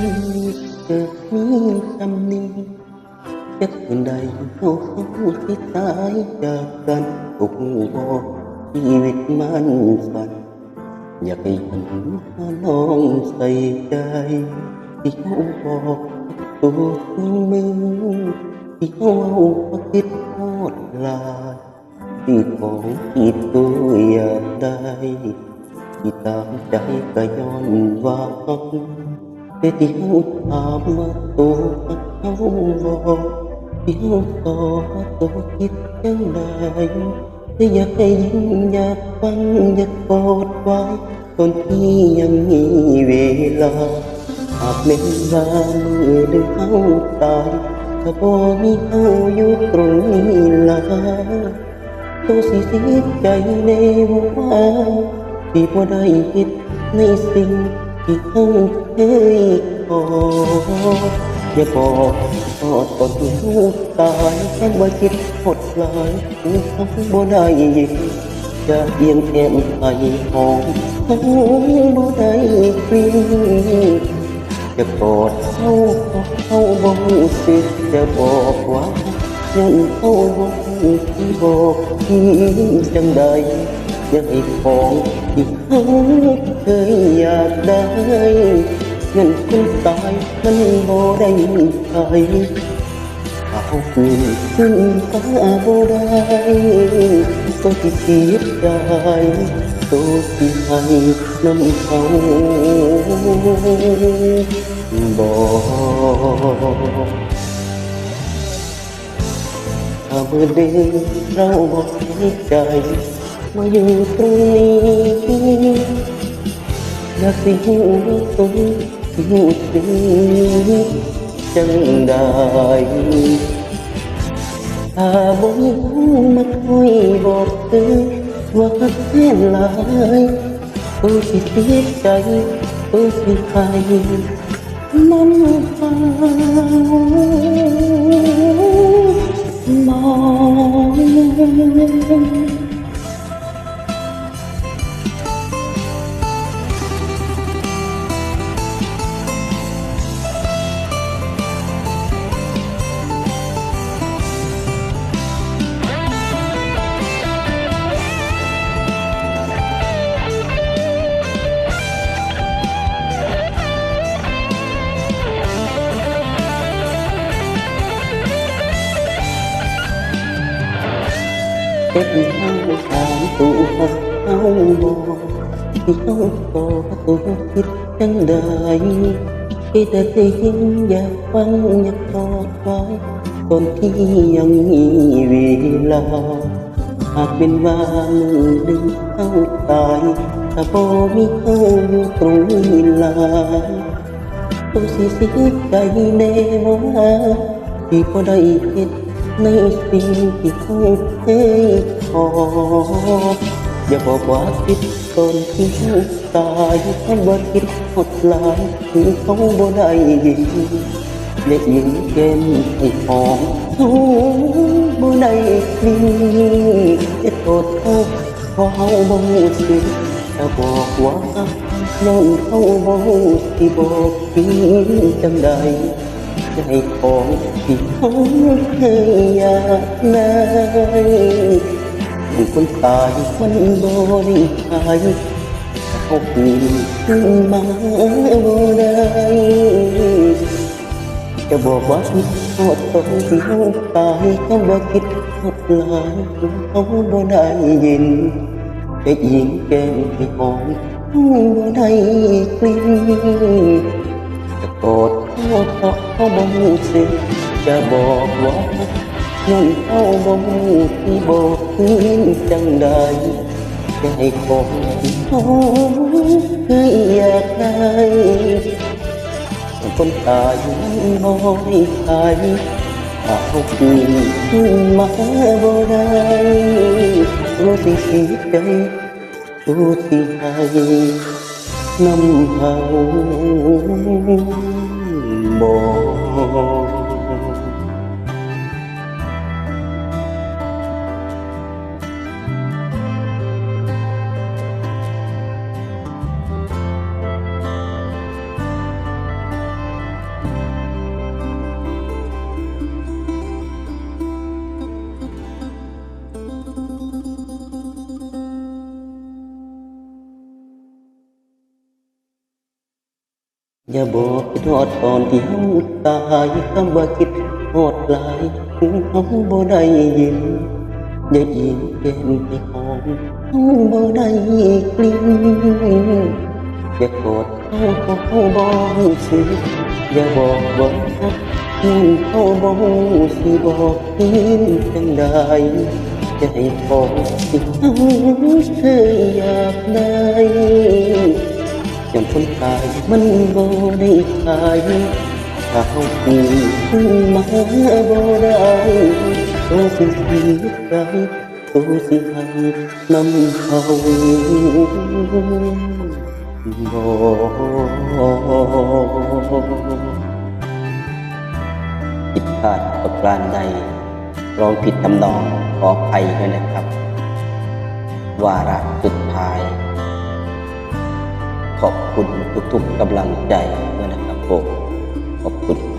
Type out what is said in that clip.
ีเกิดมีคำนี้จะคืนใดเขาเขาที่ตายจากกันทุกบอกชีวิตมันสันอยากให้หันมาลองใส่ใจ ที่เขาบอกตัวที่มือที่เขาเอามาคิดทอดลายที่ของที่ตัวอยากได้ที่ตามใจก็ย้อนวาง แต่ที่เขาถามมาตัวเขาบอกที่เขาตอบตัวคิดจังใดแต่อยากให้ยินอยากฟังอยากกอดไว้ตอนที่ยังมีเวลาหากเป็นว่ามือหนึ่งเขาตายถ้าบ่มีเขาอยู่ตรงนี้ละตัวสิเสียใจในว่าที่บ่ได้คิดในสิ่ง ที่เขาเคยขออย่าบอกทอดตอนที่เขาตายแค่บ่าคิดหดลายที่เขาบ่ได้จะเอียงแก้มไห้หอมเขาบ่ได้กลิ่นจะกอดเข้าเข้าบ่รู้สึกจะบอกว่ายังเข้าบ่รู้ที่บอกที่จังใด อยากให้ของที่เขาเคยอยากได้เงินคนตายมันบ่ได้ใช้เอาคืนขึ้นฟ้าบ่ได้ก็ที่เสียใจตัวที่ให้น้ำเขาบอกถ้าเมื่อเดือนเราบอกให้ใจ มาอยู่ตรงนี้อยากสิหิวตรงหิวสิจังได้ถ้าบ่มีมาคอยบอกเตือนว่าแค่หลายตัวสิเสียใจตัวสิหายน้ำตามอง เก็บเฮาถามตัวเฮาบอกที่เฮาต่อตัวคิดจังใดคิดแต่ได้ยินอยากฟังอยากกอดไว้ตอนที่ยังมีเวลาหากเป็นว่ามือหนึ่งเฮาตายถ้าบ่มีเฮาอยู่ตรงนี้ลาตัวสิเสียใจแน่ว่าที่บ่ได้เห็น ในสิ่งที่เขาเคยขอ อย่าบอกว่าคิดตอนที่ตายถ้าบ่าคิดหดลายที่เขาบ่ได้ยินเล็กยิงแก้มให้หอมเขาบ่ได้กลิ่นจะโทษเขาเขาบ่รู้สึกถ้าบอกว่าย้อนเขาบ่รู้ที่บอกกินจังใด ใจของที่เขาเคยอยากได้คนตายมันบ่ได้หายเขาคืนขึ้นมาบ่ได้จะบอกว่าคิดทอดตรงที่เขาตายเขาบ่คิดทอดลายเขาบ่ได้ยินแต่ยิงแก้มให้หอมเขาบ่ได้กลิ่น เขาบ่รู้สึกจะบอกว่าย้อนเขาบ่รู้ที่บอกคืนจังใดจะให้ของที่เขาเคยอยากได้คนตายมันบ่ได้ขายถ้าเขาคืนขึ้นมาบ่ได้รู้สิเสียใจรู้สิให้น้ำเฮาบอก ค อย่าบอกคิดฮอดตอนที่เฮาตายคำว่าคิดฮอดหลายถึงเฮาบ่ได้ยินอย่าอิงเกมไปของเฮาบ่ได้กลิ่นอย่าโกรธเขาเพราเขาบ่สิอย่าบอกว่าฮักนั่นเขาบ่สิบอกกินจังใดจะให้ของที่เฮาเคยอยากได้ จำคนตายมันบ่ได้ขายถ้าเฮาปีขึ้นมาบ่ได้โตสิเสียใจโตสิให้นำเขาบ่ผิดพลาดประการใดร้องผิดทำนองขออภัยด้วยนะครับ วาระสุดท้าย ขอบคุณทุกๆกำลังใจด้วยนะครับผมขอบคุณ